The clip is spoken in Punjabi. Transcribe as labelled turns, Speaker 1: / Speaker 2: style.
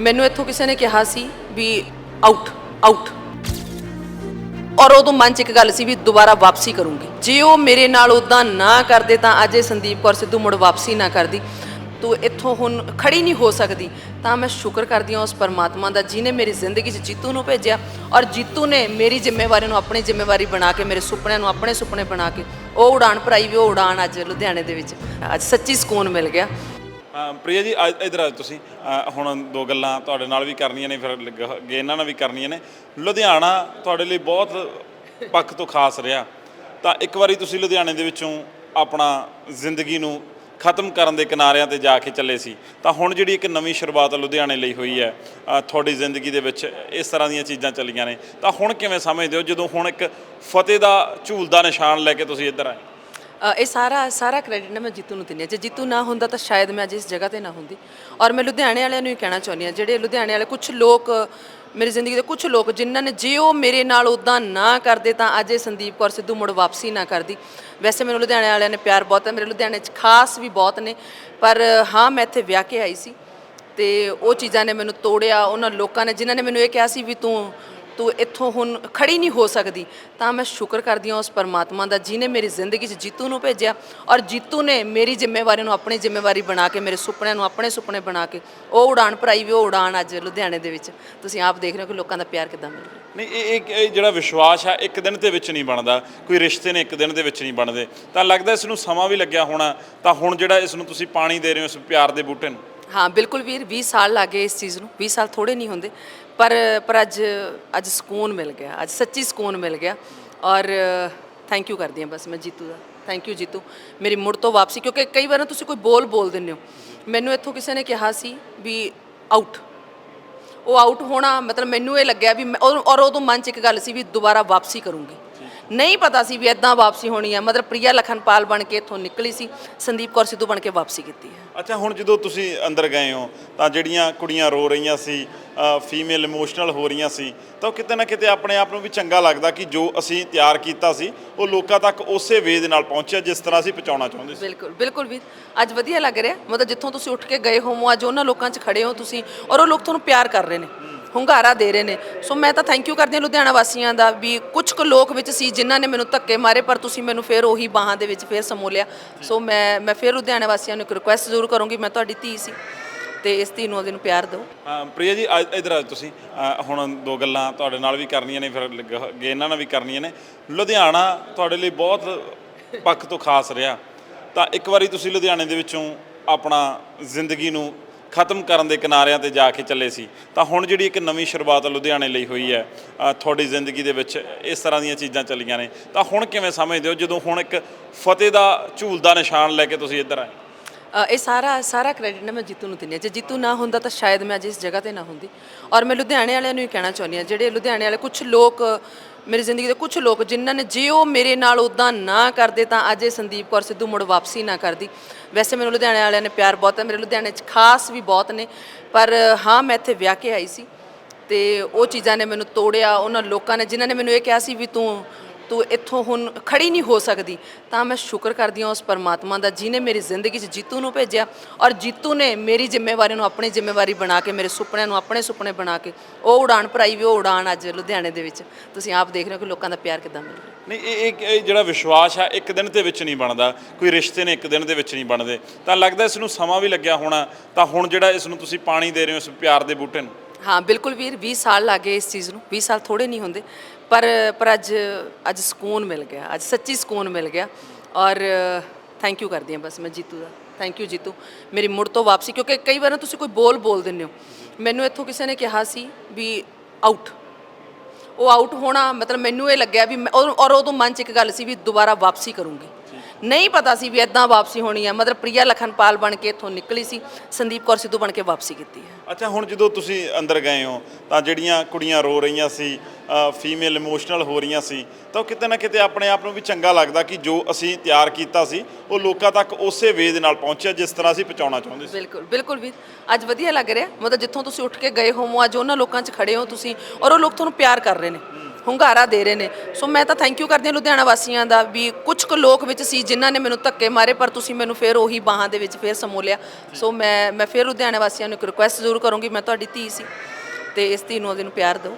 Speaker 1: ਮੈਨੂੰ ਇੱਥੋਂ ਕਿਸੇ ਨੇ ਕਿਹਾ ਸੀ ਵੀ ਆਊਟ ਆਊਟ ਔਰ ਉਦੋਂ ਮਨ 'ਚ ਇੱਕ ਗੱਲ ਸੀ ਵੀ ਦੁਬਾਰਾ ਵਾਪਸੀ ਕਰੂੰਗੀ। ਜੇ ਉਹ ਮੇਰੇ ਨਾਲ ਉਦਾਂ ਨਾ ਕਰਦੇ ਤਾਂ ਅੱਜ ਇਹ ਸੰਦੀਪ ਕੌਰ ਸਿੱਧੂ ਮੁੜ ਵਾਪਸੀ ਨਾ ਕਰਦੀ। ਤੂੰ ਇੱਥੋਂ ਹੁਣ ਖੜੀ ਨਹੀਂ ਹੋ ਸਕਦੀ, ਤਾਂ ਮੈਂ ਸ਼ੁਕਰ ਕਰਦੀ ਹਾਂ ਉਸ ਪਰਮਾਤਮਾ ਦਾ ਜਿਨੇ ਮੇਰੀ ਜ਼ਿੰਦਗੀ 'ਚ ਜੀਤੂ ਨੂੰ ਭੇਜਿਆ ਔਰ ਜੀਤੂ ਨੇ ਮੇਰੀ ਜ਼ਿੰਮੇਵਾਰੀ ਨੂੰ ਆਪਣੀ ਜ਼ਿੰਮੇਵਾਰੀ ਬਣਾ ਕੇ, ਮੇਰੇ ਸੁਪਨਿਆਂ ਨੂੰ ਆਪਣੇ ਸੁਪਨੇ ਬਣਾ ਕੇ, ਉਹ ਉਡਾਨ ਭਰਾਈ ਵੀ ਉਹ ਉਡਾਨ ਅੱਜ ਲੁਧਿਆਣੇ ਦੇ ਵਿੱਚ। ਅੱਜ ਸੱਚੀ ਸਕੂਨ ਮਿਲ ਗਿਆ।
Speaker 2: ਪ੍ਰਿਆ ਜੀ ਅੱਜ ਇਧਰ ਆ ਤੁਸੀਂ। ਅ, ਹੁਣ ਦੋ ਗੱਲਾਂ ਤੁਹਾਡੇ ਨਾਲ ਵੀ ਕਰਨੀਆਂ ਨੇ ਫਿਰ ਲੱਗ- ਅੱਗੇ ਇਹਨਾਂ ਨਾਲ ਵੀ ਕਰਨੀਆਂ ਨੇ। ਲੁਧਿਆਣਾ ਤੁਹਾਡੇ ਲਈ ਬਹੁਤ ਪੱਖ ਤੋਂ ਖਾਸ ਰਿਹਾ। ਤਾਂ ਇੱਕ ਵਾਰੀ ਤੁਸੀਂ ਲੁਧਿਆਣੇ ਦੇ ਵਿੱਚੋਂ ਆਪਣਾ ਜ਼ਿੰਦਗੀ ਨੂੰ ਖਤਮ ਕਰਨ ਦੇ ਕਿਨਾਰਿਆਂ ਤੇ ਜਾ ਕੇ ਚੱਲੇ ਸੀ। ਤਾਂ ਹੁਣ ਜਿਹੜੀ ਇੱਕ ਨਵੀਂ ਸ਼ੁਰੂਆਤ ਲੁਧਿਆਣੇ ਲਈ ਹੋਈ ਹੈ ਅ, ਤੁਹਾਡੀ ਜ਼ਿੰਦਗੀ ਦੇ ਵਿੱਚ ਇਸ ਤਰ੍ਹਾਂ ਦੀਆਂ ਚੀਜ਼ਾਂ ਚੱਲੀਆਂ ਨੇ। ਤਾਂ ਹੁਣ ਕਿਵੇਂ ਸਮਝਦੇ ਹੋ ਜਦੋਂ ਹੁਣ ਇੱਕ ਫਤਿਹ ਦਾ ਝੂਲ ਦਾ ਨਿਸ਼ਾਨ ਲੈ ਕੇ ਤੁਸੀਂ ਇੱਧਰ ਆਏ?
Speaker 1: ਇਹ ਸਾਰਾ ਸਾਰਾ ਕ੍ਰੈਡਿਟ ਨਾ ਮੈਂ ਜੀਤੂ ਨੂੰ ਦਿੰਦੀ ਹਾਂ। ਜੇ ਜੀਤੂ ਨਾ ਹੁੰਦਾ ਤਾਂ ਸ਼ਾਇਦ ਮੈਂ ਅੱਜ ਇਸ ਜਗ੍ਹਾ ਤੇ ਨਾ ਹੁੰਦੀ। ਔਰ ਮੈਂ ਲੁਧਿਆਣੇ ਵਾਲਿਆਂ ਨੂੰ ਹੀ ਕਹਿਣਾ ਚਾਹੁੰਦੀ ਹਾਂ, ਜਿਹੜੇ ਲੁਧਿਆਣੇ ਵਾਲੇ ਕੁਝ ਲੋਕ, ਮੇਰੀ ਜ਼ਿੰਦਗੀ ਦੇ ਕੁਝ ਲੋਕ, ਜਿਨ੍ਹਾਂ ਨੇ ਜੇ ਉਹ ਮੇਰੇ ਨਾਲ ਉਦਾਂ ਨਾ ਕਰਦੇ ਤਾਂ ਅੱਜ ਇਹ ਸੰਦੀਪ ਕੌਰ ਸਿੱਧੂ ਮੁੜ ਵਾਪਸੀ ਨਾ ਕਰਦੀ। ਵੈਸੇ ਮੈਨੂੰ ਲੁਧਿਆਣੇ ਵਾਲਿਆਂ ਨੇ ਪਿਆਰ ਬਹੁਤ ਹੈ, ਮੇਰੇ ਲੁਧਿਆਣੇ 'ਚ ਖਾਸ ਵੀ ਬਹੁਤ ਨੇ। ਪਰ ਹਾਂ, ਮੈਂ ਇੱਥੇ ਵਿਆਹ ਕੇ ਆਈ ਸੀ ਤੇ ਉਹ ਚੀਜ਼ਾਂ ਨੇ ਮੈਨੂੰ ਤੋੜਿਆ, ਉਹਨਾਂ ਲੋਕਾਂ ਨੇ, ਜਿਨ੍ਹਾਂ ਨੇ ਮੈਨੂੰ ਇਹ ਕਿਹਾ ਸੀ ਵੀ ਤੂੰ ਤੂੰ ਇੱਥੋਂ ਹੁਣ ਖੜੀ ਨਹੀਂ ਹੋ ਸਕਦੀ, ਤਾਂ ਮੈਂ ਸ਼ੁਕਰ ਕਰਦੀ ਹਾਂ ਉਸ ਪਰਮਾਤਮਾ ਦਾ ਜਿਨੇ ਮੇਰੀ ਜ਼ਿੰਦਗੀ 'ਚ ਜੀਤੂ ਨੂੰ ਭੇਜਿਆ ਔਰ ਜੀਤੂ ਨੇ ਮੇਰੀ ਜ਼ਿੰਮੇਵਾਰੀ ਨੂੰ ਆਪਣੀ ਜ਼ਿੰਮੇਵਾਰੀ ਬਣਾ ਕੇ, ਮੇਰੇ ਸੁਪਨਿਆਂ ਨੂੰ ਆਪਣੇ ਸੁਪਨੇ ਬਣਾ ਕੇ, ਉਹ ਉਡਾਨ ਭਰਾਈ ਵੀ ਉਹ ਉਡਾਨ ਅੱਜ ਲੁਧਿਆਣੇ ਦੇ ਵਿੱਚ। ਤੁਸੀਂ ਆਪ ਦੇਖ ਰਹੇ ਹੋ ਕਿ ਲੋਕਾਂ ਦਾ ਪਿਆਰ ਕਿੱਦਾਂ ਮਿਲ ਰਿਹਾ।
Speaker 2: ਨਹੀਂ ਇਹ ਇਹ ਜਿਹੜਾ ਵਿਸ਼ਵਾਸ ਹੈ, ਇੱਕ ਦਿਨ ਦੇ ਵਿੱਚ ਨਹੀਂ ਬਣਦਾ। ਕੋਈ ਰਿਸ਼ਤੇ ਨੇ ਇੱਕ ਦਿਨ ਦੇ ਵਿੱਚ ਨਹੀਂ ਬਣਦੇ। ਤਾਂ ਲੱਗਦਾ ਇਸ ਨੂੰ ਸਮਾਂ ਵੀ ਲੱਗਿਆ ਹੋਣਾ। ਤਾਂ ਹੁਣ ਜਿਹੜਾ ਇਸ ਨੂੰ ਤੁਸੀਂ ਪਾਣੀ ਦੇ ਰਹੇ ਹੋ, ਇਸ ਪਿਆਰ ਦੇ ਬੂਟੇ ਨੂੰ।
Speaker 1: ਹਾਂ, ਬਿਲਕੁਲ ਵੀਰ 20 ਸਾਲ ਲੱਗੇ ਇਸ ਚੀਜ਼ ਨੂੰ। 20 ਸਾਲ ਥੋੜੇ ਨਹੀਂ ਹੁੰਦੇ, ਪਰ ਪਰ ਅੱਜ ਅੱਜ ਸਕੂਨ ਮਿਲ ਗਿਆ, ਅੱਜ ਸੱਚੀ ਸਕੂਨ ਮਿਲ ਗਿਆ। ਔਰ ਥੈਂਕ ਯੂ ਕਰਦੀ ਹਾਂ ਬਸ ਮੈਂ ਜੀਤੂ ਦਾ। Thank you Jeetu. ਮੇਰੀ ਮੁੜ ਤੋਂ ਵਾਪਸੀ, ਕਿਉਂਕਿ ਕਈ ਵਾਰ ਨਾ ਤੁਸੀਂ ਕੋਈ ਬੋਲ ਬੋਲ ਦਿੰਦੇ ਹੋ। ਮੈਨੂੰ ਇੱਥੋਂ ਕਿਸੇ ਨੇ ਕਿਹਾ ਸੀ ਵੀ ਆਊਟ ਉਹ ਆਊਟ ਹੋਣਾ, ਮਤਲਬ ਮੈਨੂੰ ਇਹ ਲੱਗਿਆ ਵੀ ਮੈਂ- ਔਰ ਔਰ ਉਦੋਂ ਮਨ 'ਚ ਇੱਕ ਗੱਲ ਸੀ ਵੀ ਦੁਬਾਰਾ ਵਾਪਸੀ ਕਰੂੰਗੀ। ਨਹੀਂ ਪਤਾ ਸੀ ਵੀ ਇਦਾਂ ਵਾਪਸੀ ਹੋਣੀ ਹੈ। ਮਤਲਬ ਪ੍ਰਿਆ ਲਖਨਪਾਲ ਬਣ ਕੇ ਇੱਥੋਂ ਨਿਕਲੀ ਸੀ ਸੰਦੀਪ ਕੌਰ ਸਿੱਧੂ ਬਣ ਕੇ ਵਾਪਸੀ ਕੀਤੀ ਹੈ।
Speaker 2: ਅੱਛਾ ਹੁਣ ਜਦੋਂ ਤੁਸੀਂ ਅੰਦਰ ਗਏ ਹੋ ਤਾਂ ਜਿਹੜੀਆਂ ਕੁੜੀਆਂ ਰੋ ਰਹੀਆਂ ਸੀ ਫੀਮੇਲ ਇਮੋਸ਼ਨਲ ਹੋ ਰਹੀਆਂ ਸੀ ਤਾਂ ਉਹ ਕਿਤੇ ਨਾ ਕਿਤੇ ਆਪਣੇ ਆਪ ਨੂੰ ਵੀ ਚੰਗਾ ਲੱਗਦਾ ਕਿ ਜੋ ਅਸੀਂ ਤਿਆਰ ਕੀਤਾ ਸੀ ਉਹ ਲੋਕਾਂ ਤੱਕ ਉਸੇ ਵੇ ਦੇ ਨਾਲ ਪਹੁੰਚਿਆ ਜਿਸ ਤਰ੍ਹਾਂ ਅਸੀਂ ਪਹੁੰਚਾਉਣਾ ਚਾਹੁੰਦੇ ਸੀ।
Speaker 1: ਬਿਲਕੁਲ ਬਿਲਕੁਲ ਵੀ। ਅੱਜ ਵਧੀਆ ਲੱਗ ਰਿਹਾ। ਮਤਲਬ ਜਿੱਥੋਂ ਤੁਸੀਂ ਉੱਠ ਕੇ ਗਏ ਹੋ ਅੱਜ ਉਹਨਾਂ ਲੋਕਾਂ 'ਚ ਖੜੇ ਹੋ ਤੁਸੀਂ ਔਰ ਉਹ ਲੋਕ ਤੁਹਾਨੂੰ ਪਿਆਰ ਕਰ ਰਹੇ ਨੇ। ਹੁੰਗਾਰਾ ਦੇ ਰਹੇ ਨੇ। ਸੋ ਮੈਂ ਤਾਂ ਥੈਂਕ ਯੂ ਕਰਦੀ ਹਾਂ ਲੁਧਿਆਣਾ ਵਾਸੀਆਂ ਦਾ ਵੀ ਕੁਝ ਕੁ ਲੋਕ ਵਿੱਚ ਸੀ ਜਿਨ੍ਹਾਂ ਨੇ ਮੈਨੂੰ ਧੱਕੇ ਮਾਰੇ ਪਰ ਤੁਸੀਂ ਮੈਨੂੰ ਫੇਰ ਉਹੀ ਬਾਹਾਂ ਦੇ ਵਿੱਚ ਫੇਰ ਸਮੋ ਲਿਆ ਸੋ ਮੈਂ ਮੈਂ ਫੇਰ ਲੁਧਿਆਣਾ ਵਾਸੀਆਂ ਨੂੰ ਇੱਕ ਰਿਕੁਐਸਟ ਜ਼ਰੂਰ ਕਰੂੰਗੀ ਮੈਂ ਤੁਹਾਡੀ ਧੀ ਸੀ। ਤੇ ਇਸ ਧੀ ਨੂੰ ਉਹਦੇ ਨੂੰ ਪਿਆਰ ਦਿਓ।
Speaker 2: ਅ, ਪ੍ਰਿਆ ਜੀ ਅੱਜ ਇਧਰ ਆ ਤੁਸੀਂ। ਅ, ਹੁਣ ਦੋ ਗੱਲਾਂ ਤੁਹਾਡੇ ਨਾਲ ਵੀ ਕਰਨੀਆਂ ਨੇ ਫਿਰ ਲੱਗ- ਅੱਗੇ ਇਹਨਾਂ ਨਾਲ ਵੀ ਕਰਨੀਆਂ ਨੇ। ਲੁਧਿਆਣਾ ਤੁਹਾਡੇ ਲਈ ਬਹੁਤ ਪੱਖ ਤੋਂ ਖਾਸ ਰਿਹਾ। ਤਾਂ ਇੱਕ ਵਾਰੀ ਤੁਸੀਂ ਲੁਧਿਆਣੇ ਦੇ ਵਿੱਚੋਂ ਆਪਣਾ ਜ਼ਿੰਦਗੀ ਨੂੰ ਖਤਮ ਕਰਨ ਦੇ ਕਿਨਾਰਿਆਂ ਤੇ ਜਾ ਕੇ ਚੱਲੇ ਸੀ। ਤਾਂ ਹੁਣ ਜਿਹੜੀ ਇੱਕ ਨਵੀਂ ਸ਼ੁਰੂਆਤ ਲੁਧਿਆਣੇ ਲਈ ਹੋਈ ਹੈ ਤੁਹਾਡੀ ਜ਼ਿੰਦਗੀ ਦੇ ਵਿੱਚ ਇਸ ਤਰ੍ਹਾਂ ਦੀਆਂ ਚੀਜ਼ਾਂ ਚੱਲੀਆਂ ਨੇ। ਤਾਂ ਹੁਣ ਕਿਵੇਂ ਸਮਝਦੇ ਹੋ ਜਦੋਂ ਹੁਣ ਇੱਕ ਫਤਿਹ ਦਾ ਝੂਲ ਦਾ ਨਿਸ਼ਾਨ ਲੈ ਕੇ ਤੁਸੀਂ ਇੱਧਰ ਆਏ?
Speaker 1: ਅ, ਇਹ ਸਾਰਾ ਸਾਰਾ ਕ੍ਰੈਡਿਟ ਨਾ ਮੈਂ ਜੀਤੂ ਨੂੰ ਦਿੰਦੀ ਹਾਂ। ਜੇ ਜੀਤੂ ਨਾ ਹੁੰਦਾ ਤਾਂ ਸ਼ਾਇਦ ਮੈਂ ਅੱਜ ਇਸ ਜਗ੍ਹਾ ਤੇ ਨਾ ਹੁੰਦੀ। ਔਰ ਮੈਂ ਲੁਧਿਆਣੇ ਵਾਲਿਆਂ ਨੂੰ ਹੀ ਕਹਿਣਾ ਚਾਹੁੰਦੀ ਹਾਂ ਜਿਹੜੇ ਲੁਧਿਆਣੇ ਵਾਲੇ ਕੁਝ ਲੋਕ ਮੇਰੀ ਜ਼ਿੰਦਗੀ ਦੇ ਕੁਝ ਲੋਕ ਜਿਨ੍ਹਾਂ ਨੇ ਜੇ ਉਹ ਮੇਰੇ ਨਾਲ ਉਦਾਂ ਨਾ ਕਰਦੇ ਤਾਂ ਅੱਜ ਇਹ ਸੰਦੀਪ ਕੌਰ ਸਿੱਧੂ ਮੁੜ ਵਾਪਸੀ ਨਾ ਕਰਦੀ। ਵੈਸੇ ਮੈਨੂੰ ਲੁਧਿਆਣੇ ਵਾਲਿਆਂ ਨੇ ਪਿਆਰ ਬਹੁਤ ਹੈ ਮੇਰੇ ਲੁਧਿਆਣੇ 'ਚ ਖਾਸ ਵੀ ਬਹੁਤ ਨੇ। ਪਰ ਹਾਂ ਮੈਂ ਇੱਥੇ ਵਿਆਹ ਕੇ ਆਈ ਸੀ ਤੇ ਉਹ ਚੀਜ਼ਾਂ ਨੇ ਮੈਨੂੰ ਤੋੜਿਆ ਉਹਨਾਂ ਲੋਕਾਂ ਨੇ ਜਿਨ੍ਹਾਂ ਨੇ ਮੈਨੂੰ ਇਹ ਕਿਹਾ ਸੀ ਵੀ ਤੂੰ ਤੂੰ ਇੱਥੋਂ ਹੁਣ ਖੜੀ ਨਹੀਂ ਹੋ ਸਕਦੀ ਤਾਂ ਮੈਂ ਸ਼ੁਕਰ ਕਰਦੀ ਹਾਂ ਉਸ ਪਰਮਾਤਮਾ ਦਾ ਜਿਨੇ ਮੇਰੀ ਜ਼ਿੰਦਗੀ 'ਚ ਜੀਤੂ ਨੂੰ ਭੇਜਿਆ ਔਰ ਜੀਤੂ ਨੇ ਮੇਰੀ ਜ਼ਿੰਮੇਵਾਰੀ ਨੂੰ ਆਪਣੀ ਜ਼ਿੰਮੇਵਾਰੀ ਬਣਾ ਕੇ ਮੇਰੇ ਸੁਪਨਿਆਂ ਨੂੰ ਆਪਣੇ ਸੁਪਨੇ ਬਣਾ ਕੇ ਉਹ ਉਡਾਨ ਭਰਾਈ ਵੀ ਉਹ ਉਡਾਨ ਅੱਜ ਲੁਧਿਆਣੇ ਦੇ ਵਿੱਚ। ਤੁਸੀਂ ਆਪ ਦੇਖ ਰਹੇ ਹੋ ਕਿ ਲੋਕਾਂ ਦਾ ਪਿਆਰ ਕਿੱਦਾਂ ਮਿਲ ਰਿਹਾ।
Speaker 2: ਨਹੀਂ ਇਹ ਇਹ ਇਹ ਜਿਹੜਾ ਵਿਸ਼ਵਾਸ ਆ ਇੱਕ ਦਿਨ ਦੇ ਵਿੱਚ ਨਹੀਂ ਬਣਦਾ। ਕੋਈ ਰਿਸ਼ਤੇ ਨੇ ਇੱਕ ਦਿਨ ਦੇ ਵਿੱਚ ਨਹੀਂ ਬਣਦੇ। ਤਾਂ ਲੱਗਦਾ ਇਸ ਨੂੰ ਸਮਾਂ ਵੀ ਲੱਗਿਆ ਹੋਣਾ ਤਾਂ ਹੁਣ ਜਿਹੜਾ ਇਸ ਨੂੰ ਤੁਸੀਂ ਪਾਣੀ ਦੇ ਰਹੇ ਹੋ ਇਸ ਪਿਆਰ ਦੇ ਬੂਟੇ ਨੂੰ।
Speaker 1: ਹਾਂ ਬਿਲਕੁਲ ਵੀਰ 20 ਸਾਲ ਲੱਗੇ ਇਸ ਚੀਜ਼ ਨੂੰ 20 ਸਾਲ ਥੋੜੇ ਨਹੀਂ ਹੁੰਦੇ। ਪਰ ਪਰ ਅੱਜ ਅੱਜ ਸਕੂਨ ਮਿਲ ਗਿਆ, ਅੱਜ ਸੱਚੀ ਸਕੂਨ ਮਿਲ ਗਿਆ ਔਰ ਥੈਂਕ ਯੂ ਕਰਦੀ ਹਾਂ ਬਸ ਮੈਂ ਜੀਤੂ ਦਾ ਥੈਂਕ ਯੂ ਜੀਤੂ। ਮੇਰੀ ਮੁੜ ਤੋਂ ਵਾਪਸੀ, ਕਿਉਂਕਿ ਕਈ ਵਾਰ ਤੁਸੀਂ ਕੋਈ ਬੋਲ ਬੋਲ ਦਿੰਦੇ ਹੋ। ਮੈਨੂੰ ਇੱਥੋਂ ਕਿਸੇ ਨੇ ਕਿਹਾ ਸੀ ਵੀ ਆਊਟ ਉਹ ਆਊਟ ਹੋਣਾ ਮਤਲਬ ਮੈਨੂੰ ਇਹ ਲੱਗਿਆ ਵੀ ਮੈਂ- ਔਰ ਔਰ ਉਦੋਂ ਮਨ 'ਚ ਇੱਕ ਗੱਲ ਸੀ ਵੀ ਦੁਬਾਰਾ ਵਾਪਸੀ ਕਰੂੰਗੀ। ਨਹੀਂ ਪਤਾ ਸੀ ਵੀ ਇਦਾਂ ਵਾਪਸੀ ਹੋਣੀ ਹੈ। ਮਤਲਬ ਪ੍ਰਿਆ ਲਖਨਪਾਲ ਬਣ ਕੇ ਇੱਥੋਂ ਨਿਕਲੀ ਸੀ ਸੰਦੀਪ ਕੌਰ ਸਿੱਧੂ ਬਣ ਕੇ ਵਾਪਸੀ ਕੀਤੀ ਹੈ।
Speaker 2: ਅੱਛਾ ਹੁਣ ਜਦੋਂ ਤੁਸੀਂ ਅੰਦਰ ਗਏ ਹੋ ਤਾਂ ਜਿਹੜੀਆਂ ਕੁੜੀਆਂ ਰੋ ਰਹੀਆਂ ਸੀ ਫੀਮੇਲ ਇਮੋਸ਼ਨਲ ਹੋ ਰਹੀਆਂ ਸੀ ਤਾਂ ਉਹ ਕਿਤੇ ਨਾ ਕਿਤੇ ਆਪਣੇ ਆਪ ਨੂੰ ਵੀ ਚੰਗਾ ਲੱਗਦਾ ਕਿ ਜੋ ਅਸੀਂ ਤਿਆਰ ਕੀਤਾ ਸੀ ਉਹ ਲੋਕਾਂ ਤੱਕ ਉਸੇ ਵੇ ਦੇ ਨਾਲ ਪਹੁੰਚਿਆ ਜਿਸ ਤਰ੍ਹਾਂ ਅਸੀਂ ਪਹੁੰਚਾਉਣਾ ਚਾਹੁੰਦੇ ਸੀ।
Speaker 1: ਬਿਲਕੁਲ ਬਿਲਕੁਲ ਵੀ। ਅੱਜ ਵਧੀਆ ਲੱਗ ਰਿਹਾ। ਮਤਲਬ ਜਿੱਥੋਂ ਤੁਸੀਂ ਉੱਠ ਕੇ ਗਏ ਹੋ ਅੱਜ ਉਹਨਾਂ ਲੋਕਾਂ 'ਚ ਖੜੇ ਹੋ ਤੁਸੀਂ ਔਰ ਉਹ ਲੋਕ ਤੁਹਾਨੂੰ ਪਿਆਰ ਕਰ ਰਹੇ ਨੇ। ਹੁੰਗਾਰਾ ਦੇ ਰਹੇ ਨੇ। ਸੋ ਮੈਂ ਤਾਂ ਥੈਂਕ ਯੂ ਕਰਦੀ ਹਾਂ ਲੁਧਿਆਣਾ ਵਾਸੀਆਂ ਦਾ ਵੀ ਕੁਝ ਕੁ ਲੋਕ ਵਿੱਚ ਸੀ ਜਿਨ੍ਹਾਂ ਨੇ ਮੈਨੂੰ ਧੱਕੇ ਮਾਰੇ, ਪਰ ਤੁਸੀਂ ਮੈਨੂੰ ਫਿਰ ਉਹੀ ਬਾਹਾਂ ਦੇ ਵਿੱਚ ਫਿਰ ਸਮੋ ਲਿਆ। ਸੋ ਮੈਂ ਮੈਂ ਫਿਰ ਲੁਧਿਆਣਾ ਵਾਸੀਆਂ ਨੂੰ ਇੱਕ ਰਿਕੁਐਸਟ ਜ਼ਰੂਰ ਕਰੂੰਗੀ, ਮੈਂ ਤੁਹਾਡੀ ਧੀ ਸੀ ਤੇ ਇਸ ਧੀ ਨੂੰ ਉਹਦੇ ਨੂੰ ਪਿਆਰ ਦਿਓ।